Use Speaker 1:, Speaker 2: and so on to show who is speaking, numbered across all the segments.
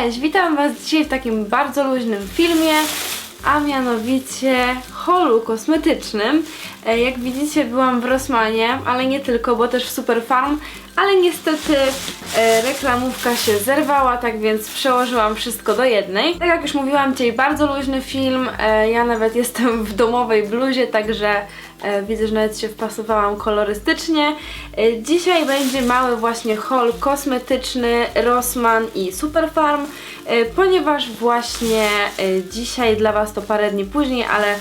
Speaker 1: Cześć, witam Was dzisiaj w takim bardzo luźnym filmie, a mianowicie holu kosmetycznym. E, Jak widzicie byłam w Rossmanie, ale nie tylko, bo też w Superfarm, ale niestety e, reklamówka się zerwała, tak więc przełożyłam wszystko do jednej. Tak jak już mówiłam, dzisiaj bardzo luźny film, e, ja nawet jestem w domowej bluzie, także widzę, że nawet się wpasowałam kolorystycznie. Dzisiaj będzie mały właśnie haul kosmetyczny Rossmann i Superfarm, ponieważ właśnie dzisiaj dla Was to parę dni później, ale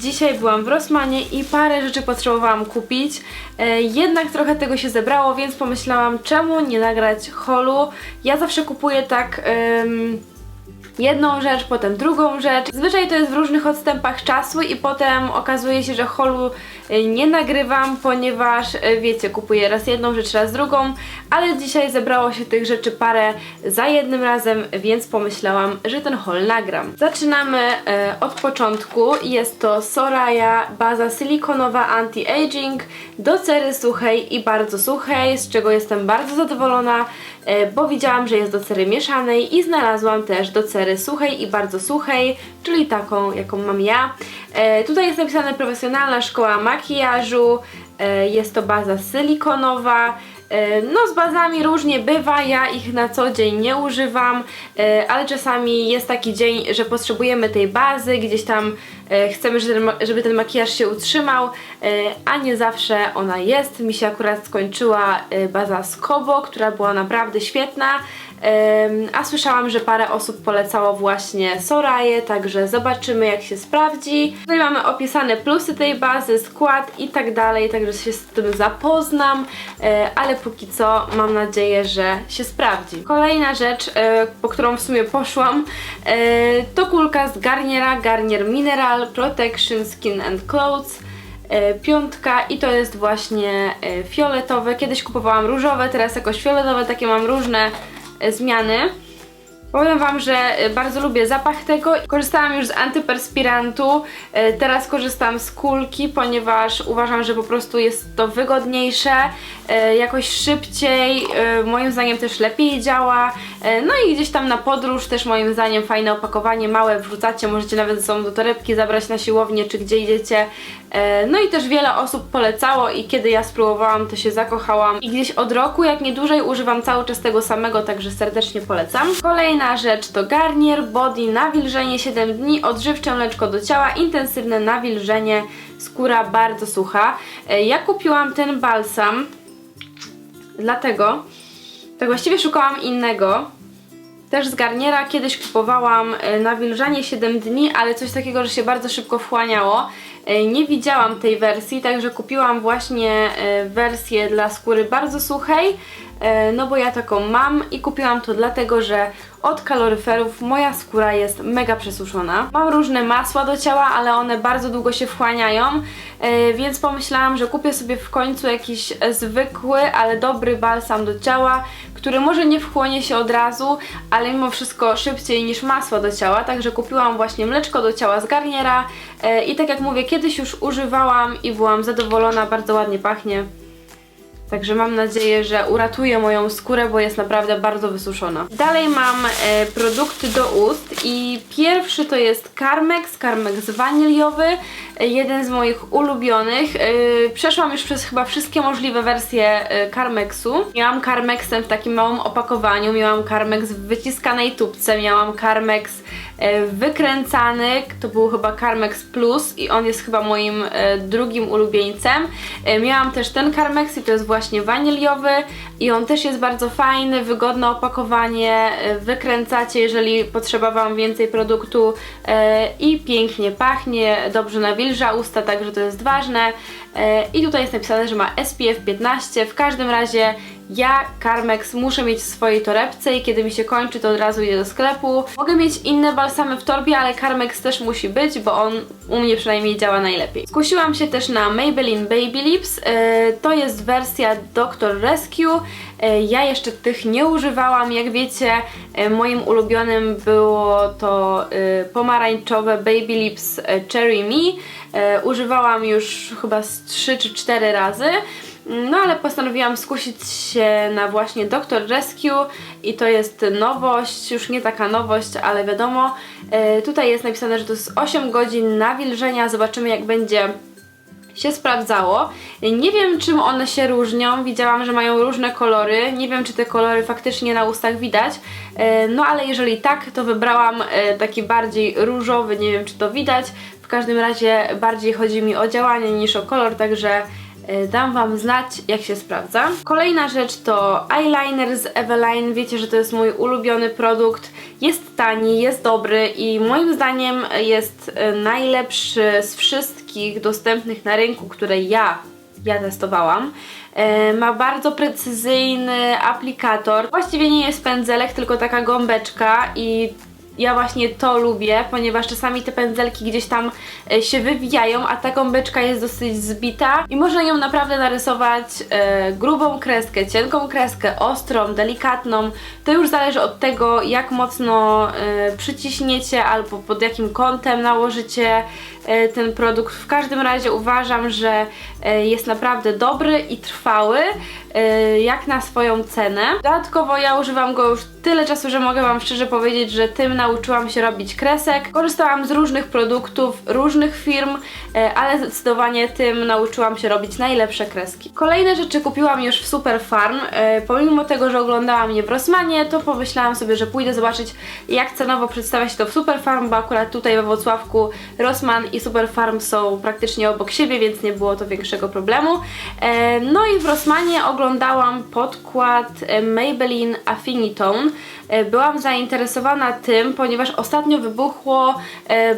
Speaker 1: dzisiaj byłam w Rossmanie i parę rzeczy potrzebowałam kupić. E, Jednak trochę tego się zebrało, więc pomyślałam, czemu nie nagrać haulu. Ja zawsze kupuję tak... jedną rzecz, potem drugą rzecz. Zwyczaj to jest w różnych odstępach czasu i potem okazuje się, że holu nie nagrywam, ponieważ y, wiecie, kupuję raz jedną rzecz, raz drugą, ale dzisiaj zebrało się tych rzeczy parę za jednym razem, więc pomyślałam, że ten haul nagram. Zaczynamy y, od początku. Jest to Soraya baza silikonowa anti-aging do cery suchej i bardzo suchej, z czego jestem bardzo zadowolona bo widziałam, że jest do cery mieszanej i znalazłam też do cery suchej i bardzo suchej, czyli taką, jaką mam ja. E, tutaj jest napisane profesjonalna szkoła makijażu, e, jest to baza silikonowa. E, No z bazami różnie bywa, ja ich na co dzień nie używam, ale czasami jest taki dzień, że potrzebujemy tej bazy, gdzieś tam chcemy, żeby ten, makijaż się utrzymał, e, a nie zawsze ona jest. Mi się akurat skończyła e, baza z Kobo, która była naprawdę świetna, a słyszałam, że parę osób polecało właśnie Soraję, także zobaczymy jak się sprawdzi. Tutaj mamy opisane plusy tej bazy, skład i tak dalej, także się z tym zapoznam, e, ale póki co mam nadzieję, że się sprawdzi. Kolejna rzecz, e, po którą w sumie poszłam, e, to kulka z Garniera, Garnier Mineral Protection Skin and Clothes e, piątka i to jest właśnie e, fioletowe. Kiedyś kupowałam różowe, teraz jakoś fioletowe, takie mam różne e, zmiany. Powiem Wam, że e, bardzo lubię zapach tego. Korzystałam już z antyperspirantu, e, teraz korzystam z kulki, ponieważ uważam, że po prostu jest to wygodniejsze, e, jakoś szybciej, moim zdaniem też lepiej działa. No i gdzieś tam na podróż też moim zdaniem fajne opakowanie, małe wrzucacie, możecie nawet ze sobą do torebki zabrać na siłownię, czy gdzie idziecie. No i też wiele osób polecało i kiedy ja spróbowałam, to się zakochałam. I gdzieś od roku, jak nie dłużej, używam cały czas tego samego, także serdecznie polecam. Kolejna rzecz to Garnier Body Nawilżenie 7 dni, odżywcze mleczko do ciała, intensywne nawilżenie, skóra bardzo sucha. E, Ja kupiłam ten balsam, dlatego tak właściwie szukałam innego, też z Garniera kiedyś kupowałam e, nawilżanie 7 dni, ale coś takiego, że się bardzo szybko wchłaniało. E, Nie widziałam tej wersji, także kupiłam właśnie wersję dla skóry bardzo suchej, no bo ja taką mam i kupiłam to dlatego, że od kaloryferów moja skóra jest mega przesuszona. Mam różne masła do ciała, ale one bardzo długo się wchłaniają, e, więc pomyślałam, że kupię sobie w końcu jakiś e, zwykły, ale dobry balsam do ciała, który może nie wchłonie się od razu, ale mimo wszystko szybciej niż masło do ciała, także kupiłam właśnie mleczko do ciała z Garniera e, i tak jak mówię, kiedyś już używałam i byłam zadowolona, bardzo ładnie pachnie. Także mam nadzieję, że uratuje moją skórę, bo jest naprawdę bardzo wysuszona. Dalej mam e, produkty do ust i pierwszy to jest Carmex, Carmex waniliowy, e, jeden z moich ulubionych. E, przeszłam już przez chyba wszystkie możliwe wersje e, Carmexu. Miałam Carmexem w takim małym opakowaniu, miałam Carmex w wyciskanej tubce, miałam Carmex wykręcany, to był chyba Carmex Plus i on jest chyba moim e, drugim ulubieńcem. E, miałam też ten Carmex i to jest właśnie waniliowy i on też jest bardzo fajny, wygodne opakowanie, e, wykręcacie, jeżeli potrzeba Wam więcej produktu e, i pięknie pachnie, dobrze nawilża usta, także to jest ważne. E, I tutaj jest napisane, że ma SPF 15, w każdym razie ja Carmex muszę mieć w swojej torebce i kiedy mi się kończy, to od razu idę do sklepu. Mogę mieć inne balsamy w torbie, ale Carmex też musi być, bo on u mnie przynajmniej działa najlepiej. Skusiłam się też na Maybelline Baby Lips. E, to jest wersja Dr. Rescue. E, ja jeszcze tych nie używałam. Jak wiecie, e, moim ulubionym było to pomarańczowe Baby Lips Cherry Me. Używałam już chyba z 3 czy 4 razy. No ale postanowiłam skusić się na właśnie Dr. Rescue i to jest nowość, już nie taka nowość, ale wiadomo, e, tutaj jest napisane, że to jest 8 godzin nawilżenia, zobaczymy jak będzie się sprawdzało. Nie wiem czym one się różnią, widziałam, że mają różne kolory, nie wiem czy te kolory faktycznie na ustach widać, e, no ale jeżeli tak, to wybrałam e, taki bardziej różowy, nie wiem czy to widać, w każdym razie bardziej chodzi mi o działanie niż o kolor, także dam Wam znać jak się sprawdza. Kolejna rzecz to eyeliner z Eveline, wiecie, że to jest mój ulubiony produkt, jest tani, jest dobry i moim zdaniem jest e, najlepszy z wszystkich dostępnych na rynku, które ja, ja testowałam. E, ma bardzo precyzyjny aplikator. Właściwie nie jest pędzelek, tylko taka gąbeczka i ja właśnie to lubię, ponieważ czasami te pędzelki gdzieś tam e, się wywijają, a ta gąbeczka jest dosyć zbita i można ją naprawdę narysować e, grubą kreskę, cienką kreskę, ostrą, delikatną. To już zależy od tego, jak mocno e, przyciśniecie albo pod jakim kątem nałożycie ten produkt. W każdym razie uważam, że e, jest naprawdę dobry i trwały, e, jak na swoją cenę. Dodatkowo ja używam go już tyle czasu, że mogę Wam szczerze powiedzieć, że tym nauczyłam się robić kresek. Korzystałam z różnych produktów, różnych firm, e, ale zdecydowanie tym nauczyłam się robić najlepsze kreski. Kolejne rzeczy kupiłam już w Super Farm. E, Pomimo tego, że oglądałam je w Rossmanie, to pomyślałam sobie, że pójdę zobaczyć jak cenowo przedstawia się to w Super Farm, bo akurat tutaj we Wrocławku Rossmann i Super Farm są praktycznie obok siebie, więc nie było to większego problemu. E, No i w Rossmanie oglądałam podkład e, Maybelline Affinitone. E, Byłam zainteresowana tym, ponieważ ostatnio wybuchło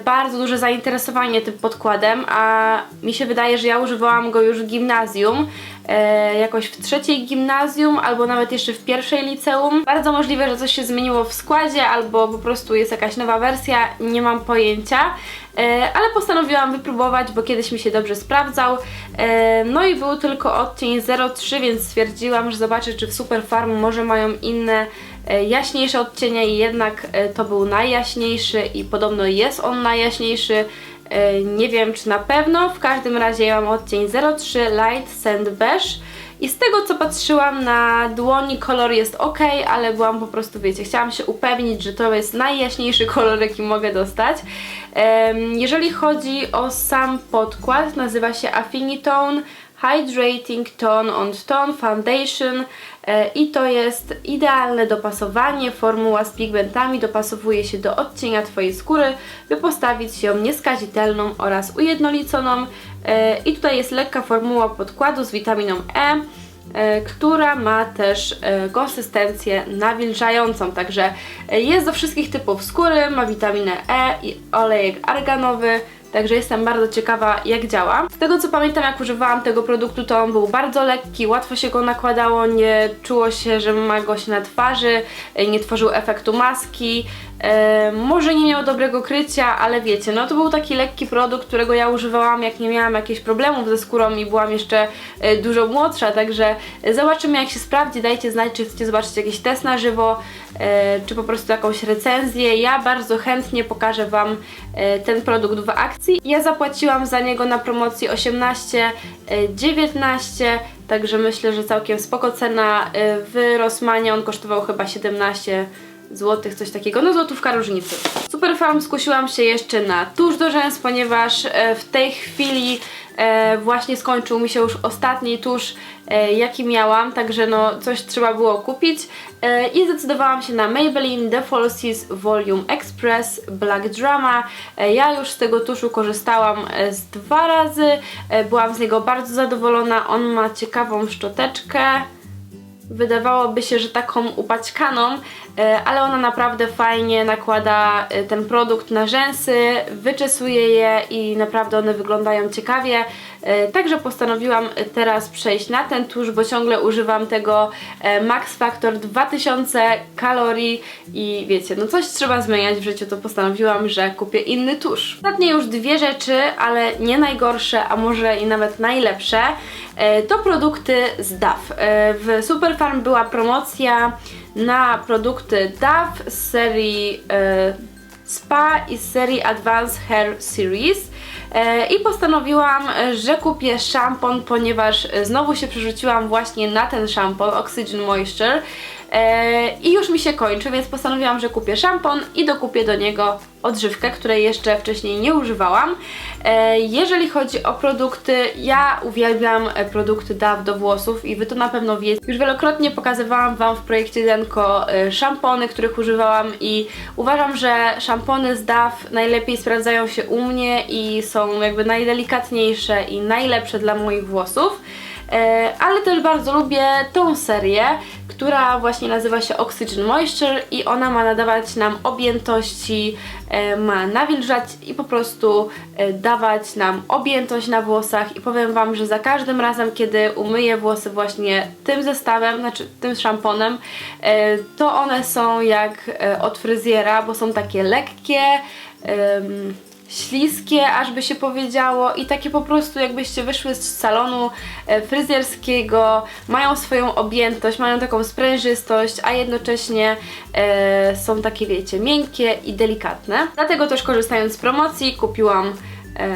Speaker 1: bardzo duże zainteresowanie tym podkładem, a mi się wydaje, że ja używałam go już w gimnazjum, e, jakoś w trzeciej gimnazjum, albo nawet jeszcze w pierwszej liceum. Bardzo możliwe, że coś się zmieniło w składzie, albo po prostu jest jakaś nowa wersja, nie mam pojęcia. E, ale postanowiłam wypróbować, bo kiedyś mi się dobrze sprawdzał. E, no i był tylko odcień 03, więc stwierdziłam, że zobaczę, czy w Super Farm może mają inne e, jaśniejsze odcienie i jednak e, to był najjaśniejszy i podobno jest on najjaśniejszy. E, Nie wiem czy na pewno, w każdym razie ja mam odcień 03 Light Sand Beige. I z tego co patrzyłam na dłoni kolor jest ok, ale byłam po prostu, wiecie, chciałam się upewnić, że to jest najjaśniejszy kolor jaki mogę dostać. Jeżeli chodzi o sam podkład, nazywa się Affinitone Hydrating Tone on Tone Foundation e, i to jest idealne dopasowanie. Formuła z pigmentami dopasowuje się do odcienia Twojej skóry, by postawić ją nieskazitelną oraz ujednoliconą. E, I tutaj jest lekka formuła podkładu z witaminą E e, która ma też konsystencję nawilżającą, także jest do wszystkich typów skóry, ma witaminę E i olejek arganowy, Także jestem bardzo ciekawa jak działa. Z tego co pamiętam jak używałam tego produktu to on był bardzo lekki, łatwo się go nakładało, nie czuło się, że ma go się na twarzy, nie tworzył efektu maski. E, może nie miał dobrego krycia, ale wiecie, no to był taki lekki produkt, którego ja używałam jak nie miałam jakichś problemów ze skórą i byłam jeszcze e, dużo młodsza, także zobaczymy jak się sprawdzi, dajcie znać czy chcecie zobaczyć jakiś test na żywo, e, czy po prostu jakąś recenzję. Ja bardzo chętnie pokażę Wam e, ten produkt w akcji. Ja zapłaciłam za niego na promocji 18, e, 19, także myślę, że całkiem spoko cena. E, W Rossmanie on kosztował chyba 17 złotych, coś takiego, no złotówka różnicy. Super Farm skusiłam się jeszcze na tusz do rzęs, ponieważ e, w tej chwili e, właśnie skończył mi się już ostatni tusz, e, jaki miałam, także no coś trzeba było kupić. I zdecydowałam się na Maybelline The Falsies Volume Express Black Drama. Ja już z tego tuszu korzystałam z dwa razy, byłam z niego bardzo zadowolona, on ma ciekawą szczoteczkę, wydawałoby się, że taką upaćkaną, e, ale ona naprawdę fajnie nakłada e, ten produkt na rzęsy, wyczesuje je i naprawdę one wyglądają ciekawie. E, Także postanowiłam teraz przejść na ten tusz, bo ciągle używam tego Max Factor 2000 kalorii i wiecie, no coś trzeba zmieniać w życiu, to postanowiłam, że kupię inny tusz. Ostatnie już dwie rzeczy, ale nie najgorsze, a może i nawet najlepsze, to produkty z DAF. E, W Superfarm była promocja na produkty DAF z serii e, Spa i z serii Advanced Hair Series. E, I postanowiłam, e, że kupię szampon, ponieważ e, znowu się przerzuciłam właśnie na ten szampon Oxygen Moisture. E, I już mi się kończy, więc postanowiłam, że kupię szampon i dokupię do niego odżywkę, której jeszcze wcześniej nie używałam. E, Jeżeli chodzi o produkty, ja uwielbiam produkty DAW do włosów i Wy to na pewno wiecie. Już wielokrotnie pokazywałam Wam w projekcie Denko e, szampony, których używałam i uważam, że szampony z DAW najlepiej sprawdzają się u mnie i są jakby najdelikatniejsze i najlepsze dla moich włosów. E, ale też bardzo lubię tą serię, która właśnie nazywa się Oxygen Moisture i ona ma nadawać nam objętości, e, ma nawilżać i po prostu e, dawać nam objętość na włosach. I powiem Wam, że za każdym razem, kiedy umyję włosy właśnie tym zestawem, znaczy tym szamponem, to one są jak od fryzjera, bo są takie lekkie, śliskie, aż by się powiedziało i takie po prostu jakbyście wyszły z salonu e, fryzjerskiego, mają swoją objętość, mają taką sprężystość, a jednocześnie e, są takie wiecie, miękkie i delikatne. Dlatego też korzystając z promocji kupiłam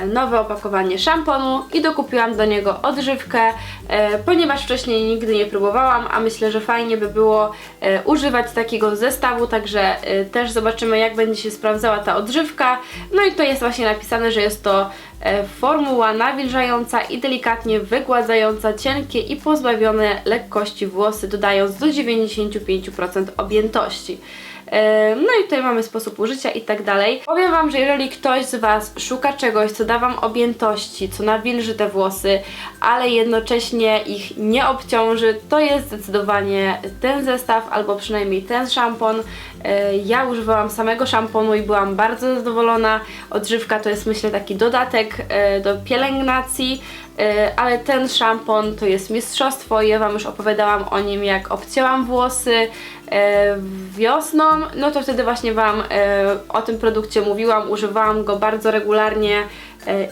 Speaker 1: nowe opakowanie szamponu i dokupiłam do niego odżywkę, e, ponieważ wcześniej nigdy nie próbowałam, a myślę, że fajnie by było e, używać takiego zestawu, także e, też zobaczymy jak będzie się sprawdzała ta odżywka. No i to jest właśnie napisane, że jest to e, formuła nawilżająca i delikatnie wygładzająca cienkie i pozbawione lekkości włosy, dodając do 95% objętości. No i tutaj mamy sposób użycia i tak dalej. Powiem Wam, że jeżeli ktoś z Was szuka czegoś, co da Wam objętości, co nawilży te włosy, ale jednocześnie ich nie obciąży, to jest zdecydowanie ten zestaw, albo przynajmniej ten szampon. Ja używałam samego szamponu i byłam bardzo zadowolona. Odżywka to jest myślę taki dodatek e, do pielęgnacji. E, ale ten szampon to jest mistrzostwo. Ja Wam już opowiadałam o nim, jak obcięłam włosy e, wiosną. No to wtedy właśnie Wam e, o tym produkcie mówiłam, używałam go bardzo regularnie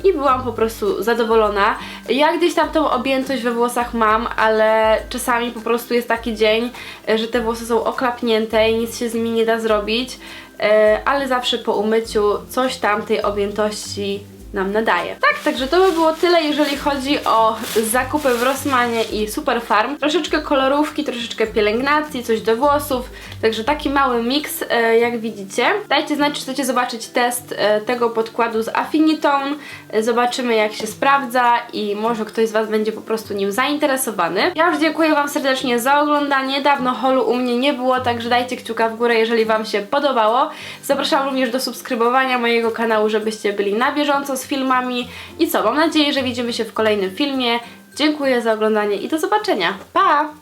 Speaker 1: i byłam po prostu zadowolona. Ja gdzieś tam tą objętość we włosach mam, ale czasami po prostu jest taki dzień, że te włosy są oklapnięte i nic się z nimi nie da zrobić, ale zawsze po umyciu coś tam tej objętości nam nadaje. Tak, także to by było tyle, jeżeli chodzi o zakupy w Rossmanie i Superfarm. Troszeczkę kolorówki, troszeczkę pielęgnacji, coś do włosów, także taki mały miks, e, jak widzicie. Dajcie znać, czy chcecie zobaczyć test e, tego podkładu z Affinitone. E, Zobaczymy, jak się sprawdza i może ktoś z Was będzie po prostu nim zainteresowany. Ja już dziękuję Wam serdecznie za oglądanie. Dawno holu u mnie nie było, także dajcie kciuka w górę, jeżeli Wam się podobało. Zapraszam również do subskrybowania mojego kanału, żebyście byli na bieżąco z filmami. I co, mam nadzieję, że widzimy się w kolejnym filmie. Dziękuję za oglądanie i do zobaczenia. Pa!